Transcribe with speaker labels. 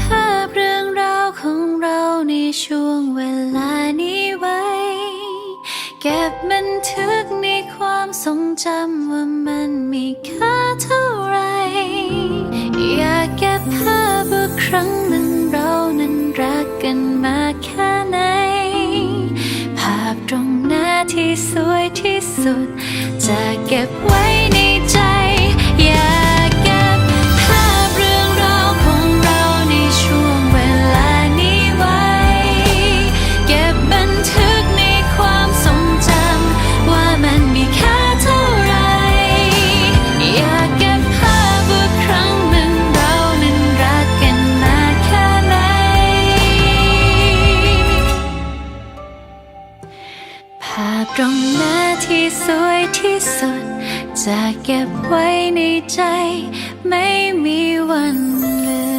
Speaker 1: ภาพเรื่องราวของเราในช่วงเวลานี้ไว้ เก็บบันทึกในความทรงจำว่ามันมีค่าเท่าไร อยากเก็บภาพว่าครั้งหนึ่งเรานั้นรักกันมาแค่ไหน ภาพตรงหน้าที่สวยที่สุด จะเก็บไว้ สวยที่สุด จะเก็บไว้ในใจ ไม่มีวันลืม